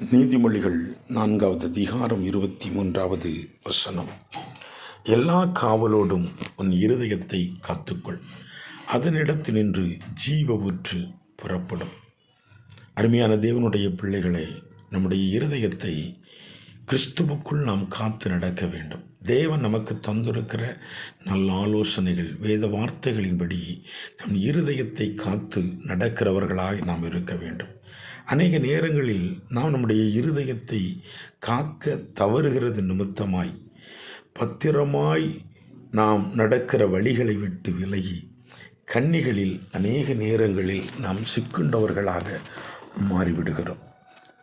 நீதிமொழிகள் நான்காவது அதிகாரம் இருபத்தி மூன்றாவது வசனம். எல்லா காவலோடும் உன் இருதயத்தை காத்துக்கொள். அதனிடத்தினின்று ஜீவ ஊற்று புறப்படும். அருமையான தேவனுடைய பிள்ளைகளே நம்முடைய இருதயத்தை கிறிஸ்துவுக்குள் நாம் காத்து நடக்க வேண்டும். தேவன் நமக்கு தந்திருக்கிற நல்ல ஆலோசனைகள் வேத வார்த்தைகளின்படி நம் இருதயத்தை காத்து நடக்கிறவர்களாக நாம் இருக்க வேண்டும். அநேக நேரங்களில் நாம் நம்முடைய இருதயத்தை காக்க தவறுகிறது நிமித்தமாய் பத்திரமாய் நாம் நடக்கிற வழிகளை விட்டு விலகி கன்னிகளில் அநேக நேரங்களில் நாம் சிக்குண்டவர்களாக மாறிவிடுகிறோம்.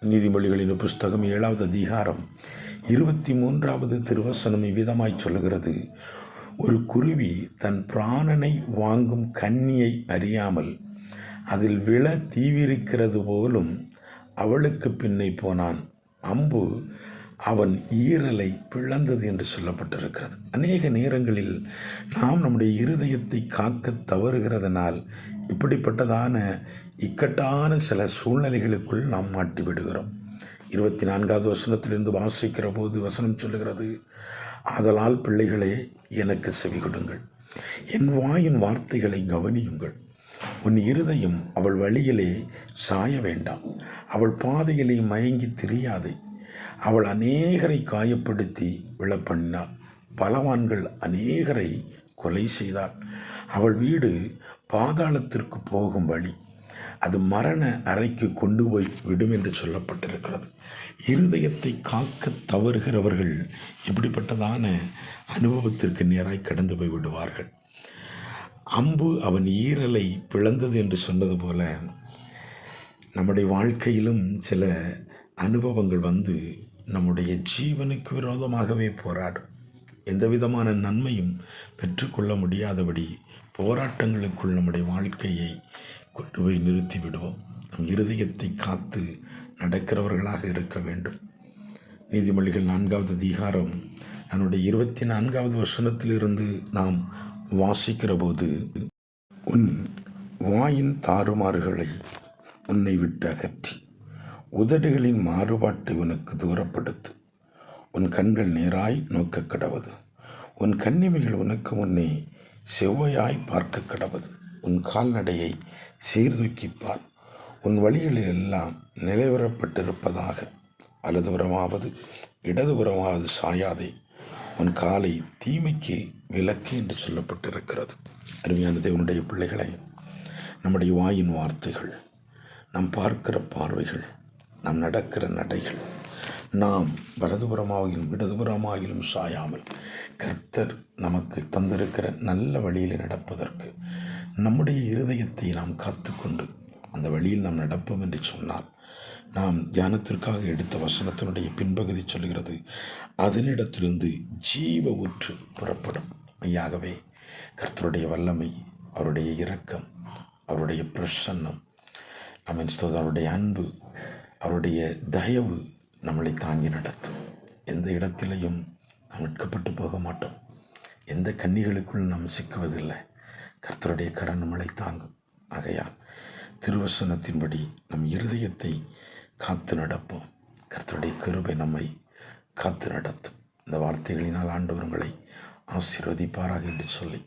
நீதிமொழிகளின் புஸ்தகம் ஏழாவது அதிகாரம் இருபத்தி மூன்றாவது திருவசனம் இவ்விதமாய் சொல்லுகிறது. ஒரு குருவி தன் பிராணனை வாங்கும் கன்னியை அறியாமல் அதில் விழ தீவிரிக்கிறது போலும் அவளுக்கு பின்னே போனான். அம்பு அவன் ஈரலை பிளந்தது என்று சொல்லப்பட்டிருக்கிறது. அநேக நேரங்களில் நாம் நம்முடைய இருதயத்தை காக்க தவறுகிறதனால் இப்படிப்பட்டதான இக்கட்டான சில சூழ்நிலைகளுக்குள் நாம் மாட்டி விடுகிறோம். இருபத்தி நான்காவது வசனத்திலிருந்து வாசிக்கிற போது வசனம் சொல்லுகிறது ஆதலால் பிள்ளைகளே எனக்கு செவி கொடுங்கள் என் வாயின் வார்த்தைகளை கவனியுங்கள். உன் இருதயம் அவள் வழியிலே சாய வேண்டாம். அவள் பாதையிலே மயங்கி தெரியாதே. அவள் அநேகரை காயப்படுத்தி விழப்பண்ணினாள் பலவான்கள் அநேகரை கொலை செய்தாள். அவள் வீடு பாதாளத்திற்கு போகும் வழி. அது மரண அறைக்கு கொண்டு போய் விடும் என்று சொல்லப்பட்டிருக்கிறது. இருதயத்தை காக்க தவறுகிறவர்கள் இப்படிப்பட்டதான அனுபவத்திற்கு நேராய் கடந்து போய் விடுவார்கள்? அம்பு அவன் ஈரலை பிளந்தது என்று சொன்னது போல நம்முடைய வாழ்க்கையிலும் சில அனுபவங்கள் வந்து நம்முடைய ஜீவனுக்கு விரோதமாகவே போராடும். எந்த விதமான நன்மையும் பெற்றுக்கொள்ள முடியாதபடி போராட்டங்களுக்குள் நம்முடைய வாழ்க்கையை கொண்டு போய் நிறுத்தி விடுவோம். நம் இருதயத்தை காத்து நடக்கிறவர்களாக இருக்க வேண்டும். நீதிமொழிகள் நான்காவது அதிகாரம் அதனுடைய இருபத்தி நான்காவது வசனத்திலிருந்து நாம் வாசிக்கிறபோது உன் வாயின் தாறுமாறுகளை உன்னை விட்டு அகற்றி உதடுகளின் மாறுபாட்டை உனக்கு தூரப்படுத்து. உன் கண்கள் நேராய் நோக்க கடவது. உன் கண்ணிமைகள் உனக்கு முன்னே செவ்வையாய் பார்க்க கடவது. உன் கால்நடையை சீர்தூக்கிப்பார் உன் வழிகளில் எல்லாம் நிலைவரப்பட்டிருப்பதாக வலதுபுறமாவது இடதுபுறமாவது சாயாதே. உன் காலை தீமைக்கு விலக்கு என்று சொல்லப்பட்டிருக்கிறது. அருமையான தேவனுடைய பிள்ளைகளை நம்முடைய வாயின் வார்த்தைகள் நாம் பார்க்கிற பார்வைகள் நாம் நடக்கிற நடைகள் நாம் வலதுபுறமாகிலும் இடதுபுறமாகிலும் சாயாமல் கர்த்தர் நமக்கு தந்திருக்கிற நல்ல வழியில் நடப்பதற்கு நம்முடைய இருதயத்தை நாம் காத்துக்கொண்டு அந்த வழியில் நாம் நடப்போம் என்று சொன்னால் நாம் தியானத்திற்காக எடுத்த வசனத்தினுடைய பின்பகுதி சொல்கிறது அதனிடத்திலிருந்து ஜீவ ஊற்று புறப்படும். ஐயாகவே கர்த்தருடைய வல்லமை அவருடைய இரக்கம் அவருடைய பிரசன்னம் நம்ம அவருடைய அன்பு அவருடைய தயவு நம்மளை தாங்கி நடத்தும். எந்த இடத்திலையும் நாம் வெட்கப்பட்டு போக மாட்டோம். எந்த கன்னிகளுக்குள் நாம் சிக்குவதில்லை. கர்த்தருடைய கரன் நம்மளை தாங்கும். ஆகையால் திருவசனத்தின்படி நம் இருதயத்தை காத்து நடப்போம். கர்த்தருடைய கிருபை நம்மை காத்து நடத்தும். இந்த வார்த்தைகளினால் ஆண்டவர்களை ஆசீர்வதிப்பாராக என்று சொல்லி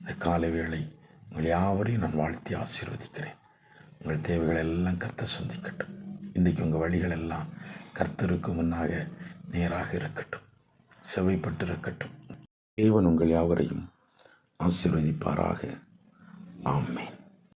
இந்த காலை வேளை உங்கள் யாவரையும் நான் வாழ்த்தி ஆசீர்வதிக்கிறேன். உங்கள் தேவைகள் எல்லாம் கர்த்த சந்திக்கட்டும். இன்றைக்கு உங்கள் வழிகள் எல்லாம் கர்த்தருக்கு முன்னாக நேராக இருக்கட்டும். செவைப்பட்டு இருக்கட்டும் தேவன் உங்கள் யாவரையும் ஆசீர்வதிப்பாராக. ஆமேன்.